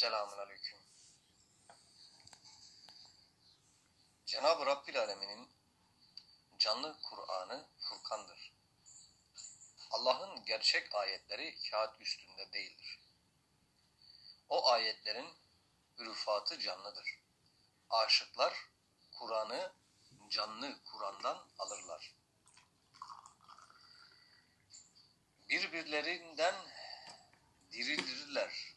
Selamun Aleyküm. Cenab-ı Rabbil Alemin'in canlı Kur'an'ı Furkan'dır. Allah'ın gerçek ayetleri kağıt üstünde değildir. O ayetlerin ürüfatı canlıdır. Aşıklar Kur'an'ı canlı Kur'an'dan alırlar. Birbirlerinden diridirler.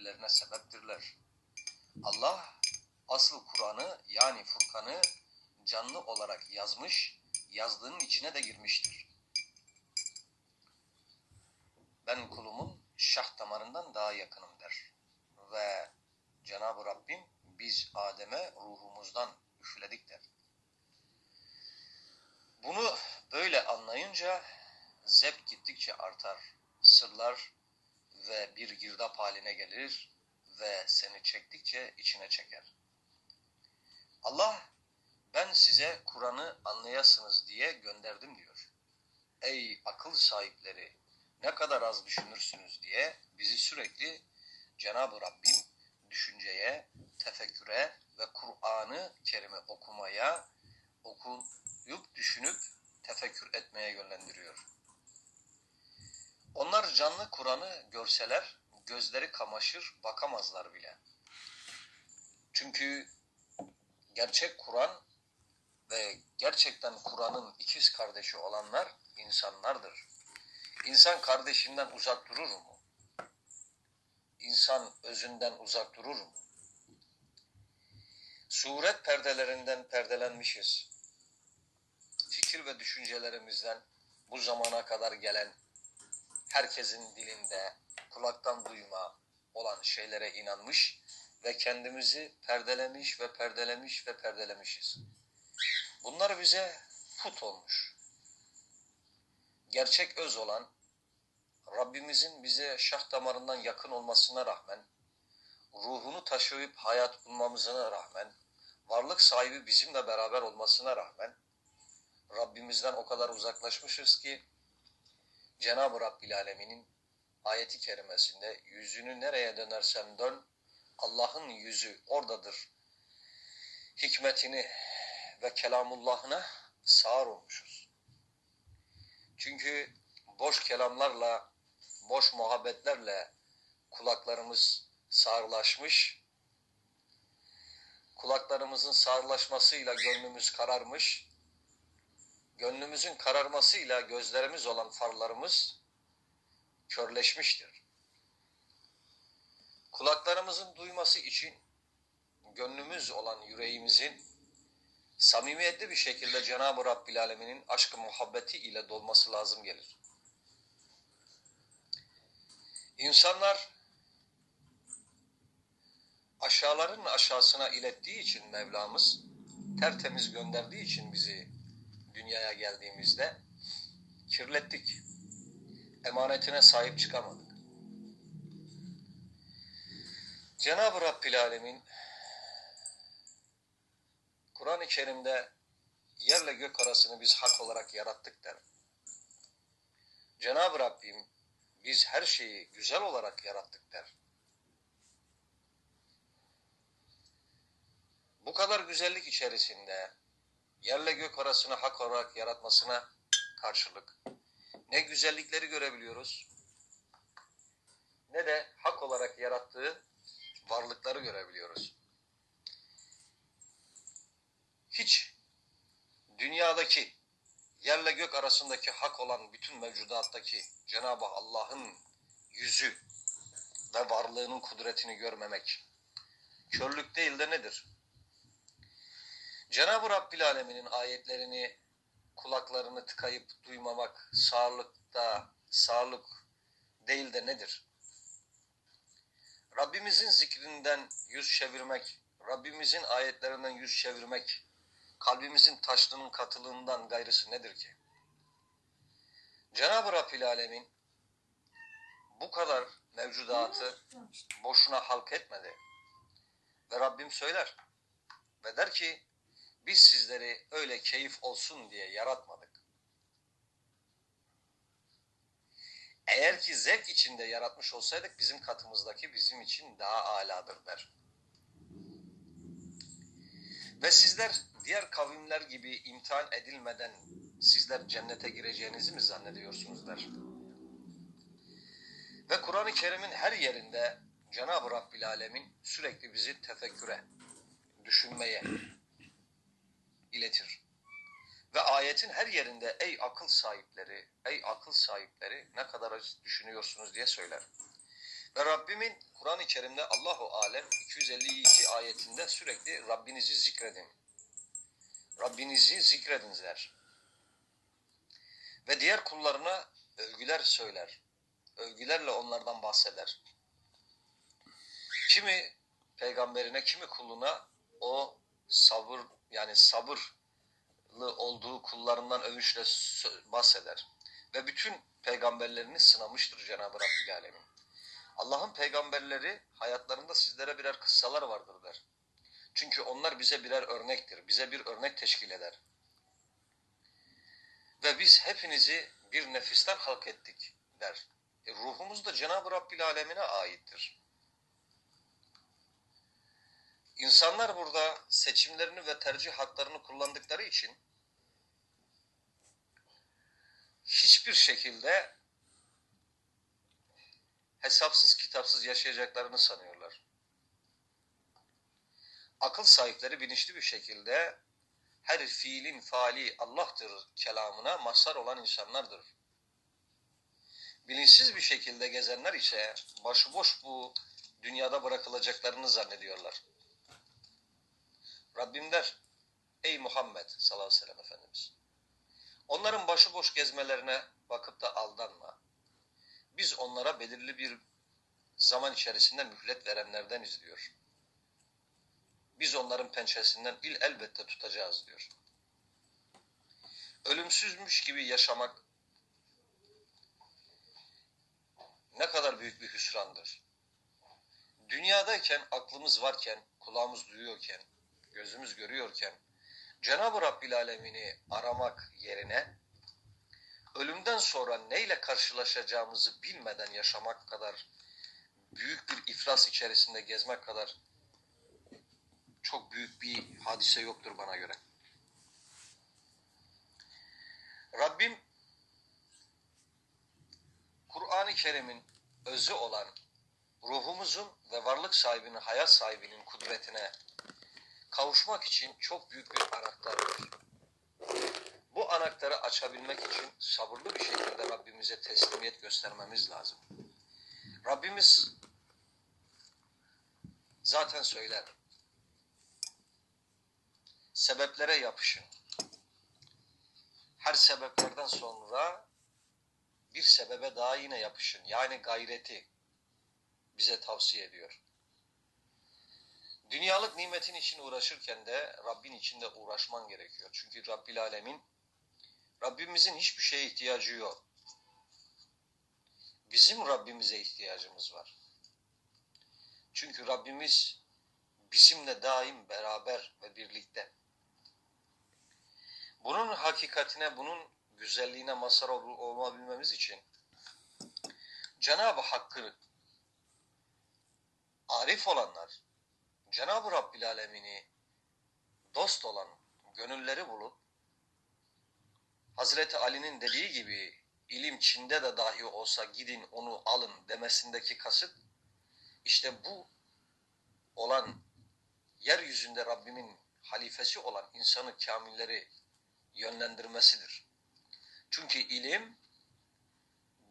Birbirlerine sebeptirler. Allah asıl Kur'an'ı yani Furkan'ı canlı olarak yazmış, yazdığının içine de girmiştir. Ben kulumun şah damarından daha yakınım der. Ve Cenab-ı Rabbim biz Adem'e ruhumuzdan üfledik der. Bunu böyle anlayınca zevk gittikçe artar. Sırlar ve bir girdap haline gelir ve seni çektikçe içine çeker. Allah ben size Kur'an'ı anlayasınız diye gönderdim diyor. Ey akıl sahipleri ne kadar az düşünürsünüz diye bizi sürekli Cenab-ı Rabbim düşünceye, tefekküre ve Kur'an'ı Kerim'i okumaya, okuyup düşünüp tefekkür etmeye yönlendiriyor. Onlar canlı Kur'an'ı görseler gözleri kamaşır bakamazlar bile. Çünkü gerçek Kur'an ve gerçekten Kur'an'ın ikiz kardeşi olanlar insanlardır. İnsan kardeşinden uzak durur mu? İnsan özünden uzak durur mu? Suret perdelerinden perdelenmişiz. Fikir ve düşüncelerimizden bu zamana kadar gelen herkesin dilinde kulaktan duyma olan şeylere inanmış ve kendimizi perdelemiş ve perdelemiş ve perdelemişiz. Bunlar bize put olmuş. Gerçek öz olan Rabbimizin bize şah damarından yakın olmasına rağmen, ruhunu taşıyıp hayat bulmamızına rağmen, varlık sahibi bizimle beraber olmasına rağmen, Rabbimizden o kadar uzaklaşmışız ki, Cenab-ı Rabbil Alemin'in ayeti kerimesinde yüzünü nereye dönersen dön, Allah'ın yüzü oradadır. Hikmetini ve kelamullahına sağır olmuşuz. Çünkü boş kelamlarla, boş muhabbetlerle kulaklarımız sağırlaşmış, kulaklarımızın sağırlaşmasıyla gönlümüz kararmış, gönlümüzün kararmasıyla gözlerimiz olan farlarımız körleşmiştir. Kulaklarımızın duyması için gönlümüz olan yüreğimizin samimiyetli bir şekilde Cenab-ı Rabbil Alemin'in aşkı muhabbeti ile dolması lazım gelir. İnsanlar aşağıların aşağısına ilettiği için Mevlamız tertemiz gönderdiği için bizi dünyaya geldiğimizde kirlettik. Emanetine sahip çıkamadık. Cenab-ı Rabbil Alemin Kur'an-ı Kerim'de yerle gök arasını biz hak olarak yarattık der. Cenab-ı Rabbim biz her şeyi güzel olarak yarattık der. Bu kadar güzellik içerisinde yerle gök arasını hak olarak yaratmasına karşılık ne güzellikleri görebiliyoruz ne de hak olarak yarattığı varlıkları görebiliyoruz. Hiç dünyadaki yerle gök arasındaki hak olan bütün mevcudattaki Cenab-ı Allah'ın yüzü ve varlığının kudretini görmemek körlük değil de nedir? Cenab-ı Rabbil Alemin'in ayetlerini kulaklarını tıkayıp duymamak sağlıkta sağlık değil de nedir? Rabbimizin zikrinden yüz çevirmek, Rabbimizin ayetlerinden yüz çevirmek, kalbimizin taşlının katılığından gayrısı nedir ki? Cenab-ı Rabbil Alemin bu kadar mevcudatı boşuna halk etmedi. Ve Rabbim söyler ve der ki biz sizleri öyle keyif olsun diye yaratmadık. Eğer ki zevk içinde yaratmış olsaydık bizim katımızdaki bizim için daha aladır der. Ve sizler diğer kavimler gibi imtihan edilmeden sizler cennete gireceğinizi mi zannediyorsunuz der. Ve Kur'an-ı Kerim'in her yerinde Cenab-ı Rabbil Alemin sürekli bizi tefekküre, düşünmeye iletir. Ve ayetin her yerinde ey akıl sahipleri, ey akıl sahipleri ne kadar düşünüyorsunuz diye söyler. Ve Rabbimin Kur'an-ı Kerim'de Allahu Alem 252 ayetinde sürekli Rabbinizi zikredin. Rabbinizi zikredin der. Ve diğer kullarına övgüler söyler. Övgülerle onlardan bahseder. Kimi peygamberine, kimi kuluna o sabır yani sabırlı olduğu kullarından övüşle bahseder. Ve bütün peygamberlerini sınamıştır Cenab-ı Rabbil Alemin. Allah'ın peygamberleri hayatlarında sizlere birer kıssalar vardır der. Çünkü onlar bize birer örnektir. Bize bir örnek teşkil eder. Ve biz hepinizi bir nefisten halk ettik der. E, ruhumuz da Cenab-ı Rabbil Alemine aittir. İnsanlar burada seçimlerini ve tercih haklarını kullandıkları için hiçbir şekilde hesapsız kitapsız yaşayacaklarını sanıyorlar. Akıl sahipleri bilinçli bir şekilde her fiilin faali Allah'tır kelamına mazhar olan insanlardır. Bilinçsiz bir şekilde gezenler ise başıboş bu dünyada bırakılacaklarını zannediyorlar. Rabbim der, ey Muhammed sallallahu aleyhi ve sellem Efendimiz, onların başıboş gezmelerine bakıp da aldanma. Biz onlara belirli bir zaman içerisinde mühlet verenlerdeniz diyor. Biz onların pençesinden il elbette tutacağız diyor. Ölümsüzmüş gibi yaşamak ne kadar büyük bir hüsrandır. Dünyadayken, aklımız varken, kulağımız duyuyorken, gözümüz görüyorken, Cenab-ı Rabbil Alemini aramak yerine, ölümden sonra neyle karşılaşacağımızı bilmeden yaşamak kadar, büyük bir iflas içerisinde gezmek kadar çok büyük bir hadise yoktur bana göre. Rabbim Kur'an-ı Kerim'in özü olan ruhumuzun ve varlık sahibinin, hayat sahibinin kudretine kavuşmak için çok büyük bir anahtardır. Bu anahtarı açabilmek için sabırlı bir şekilde Rabbimize teslimiyet göstermemiz lazım. Rabbimiz zaten söyler. Sebeplere yapışın. Her sebeplerden sonra bir sebebe daha yine yapışın. Yani gayreti bize tavsiye ediyor. Dünyalık nimetin için uğraşırken de Rabbin için de uğraşman gerekiyor. Çünkü Rabbil Alemin Rabbimizin hiçbir şeye ihtiyacı yok. Bizim Rabbimize ihtiyacımız var. Çünkü Rabbimiz bizimle daim beraber ve birlikte. Bunun hakikatine, bunun güzelliğine mazhar olabilmemiz için Cenab-ı Hakk'ı arif olanlar, Cenab-ı Rabbil Alemini dost olan gönülleri bulup Hazreti Ali'nin dediği gibi ilim Çin'de de dahi olsa gidin onu alın demesindeki kasıt işte bu olan yeryüzünde Rabbimin halifesi olan insanı kamilleri yönlendirmesidir. Çünkü ilim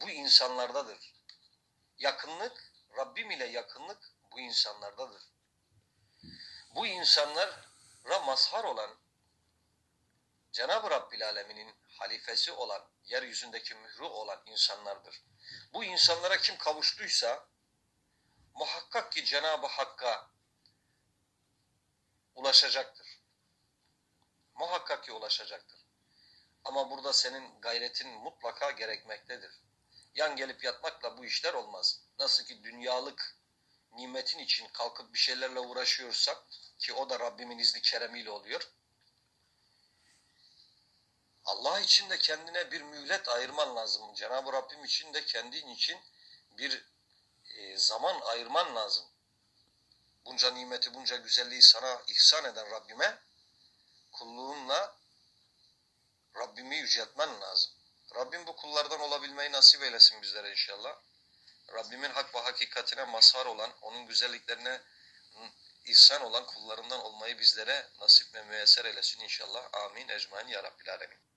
bu insanlardadır. Yakınlık, Rabbim ile yakınlık bu insanlardadır. Bu insanlara mazhar olan Cenab-ı Rabbil Alemin'in halifesi olan, yeryüzündeki mührü olan insanlardır. Bu insanlara kim kavuştuysa muhakkak ki Cenab-ı Hakk'a ulaşacaktır. Muhakkak ki ulaşacaktır. Ama burada senin gayretin mutlaka gerekmektedir. Yan gelip yatmakla bu işler olmaz. Nasıl ki dünyalık nimetin için kalkıp bir şeylerle uğraşıyorsak ki o da Rabbimin izni keremiyle oluyor. Allah için de kendine bir mühlet ayırman lazım. Cenab-ı Rabbim için de kendin için bir e, zaman ayırman lazım. Bunca nimeti, bunca güzelliği sana ihsan eden Rabbime kulluğunla Rabbimi yüceltmen lazım. Rabbim bu kullardan olabilmeyi nasip eylesin bizlere inşallah. Rabbimin hak ve hakikatine mazhar olan, onun güzelliklerine ihsan olan kullarından olmayı bizlere nasip ve müyesser eylesin inşallah. Amin. Ecmain ya Rabbil Alemin.